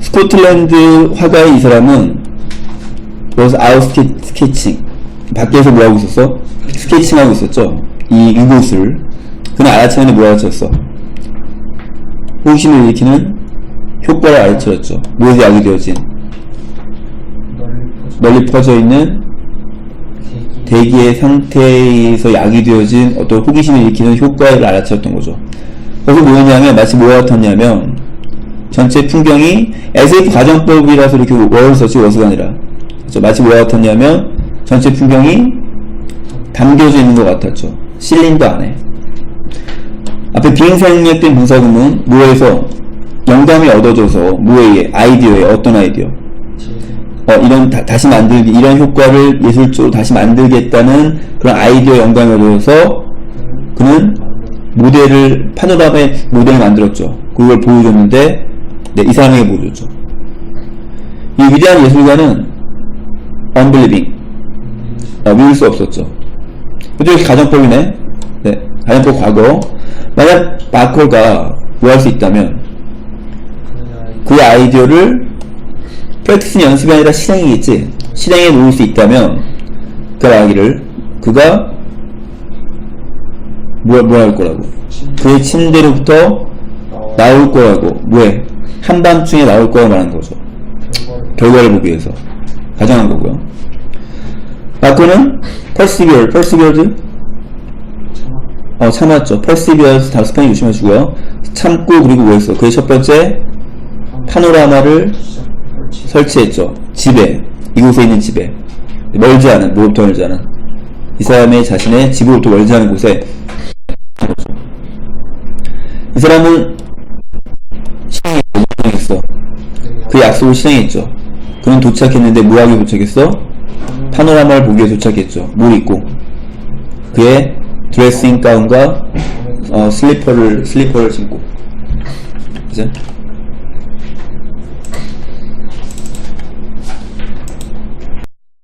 스코틀랜드 화가의 이 사람은 아웃 스케, 스케칭 밖에서 뭐 하고 있었어? 스케칭 하고 있었죠. 이 이곳을 그는 알아채는데 뭐 알아챘어? 호기심을 일으키는 효과를 알아채었죠. 무엇이 약이 되어진 널리 퍼져 있는 대기의 상태에서 약이 되어진 어떤 호기심을 일으키는 효과를 알아채었던 거죠. 그래서 뭐였냐면 마치 뭐와 같았냐면 전체 풍경이 SF 가정법이라서 이렇게 썼지 워스가 아니라 그렇죠? 마치 뭐와 같았냐면 전체 풍경이 담겨져 있는 것 같았죠. 실린더 안에. 앞에 비행생략된 분사구문 무에서 영감이 얻어져서 무의 아이디어에 어떤 아이디어? 어, 이런 다, 다시 만들기 이런 효과를 예술적으로 다시 만들겠다는 그런 아이디어 영감이 얻어져서 그는 모델을 파노라마의 모델을 만들었죠. 그걸 보여줬는데 네, 이 사람에게 보여줬죠. 이 위대한 예술가는 unbelieving 어, 믿을 수 없었죠. 근데 가정법이네. 네, 가정법 과거. 만약 마커가 뭐 할 수 있다면 그 아이디어를 프랙티스 연습이 아니라 실행이겠지. 실행에 놓을 수 있다면 그 말하기를 그가 뭐, 뭐할 거라고. 그의 침대로부터 나올 거라고. 뭐해? 한밤중에 나올 거라고 말하는 거죠. 결과를 보기 위해서. 가정한 거고요. 마커는 persevere? 어, 참았죠. perseverance 다 스페인 조심하시고요. 참고 그리고 뭐 했어? 그의 첫 번째 파노라마를 설치했죠. 집에 이곳에 있는 집에 멀지 않은 무엇부터 멀지 않은 이 사람의 자신의 집으로부터 멀지 않은 곳에 이 사람은 그 약속을 실행했죠. 그는 도착했는데 뭐하게 도착했어? 파노라마를 보기 위해 도착했죠. 뭘 입고 그의 드레싱 가운과 어, 슬리퍼를 슬리퍼를 신고 이제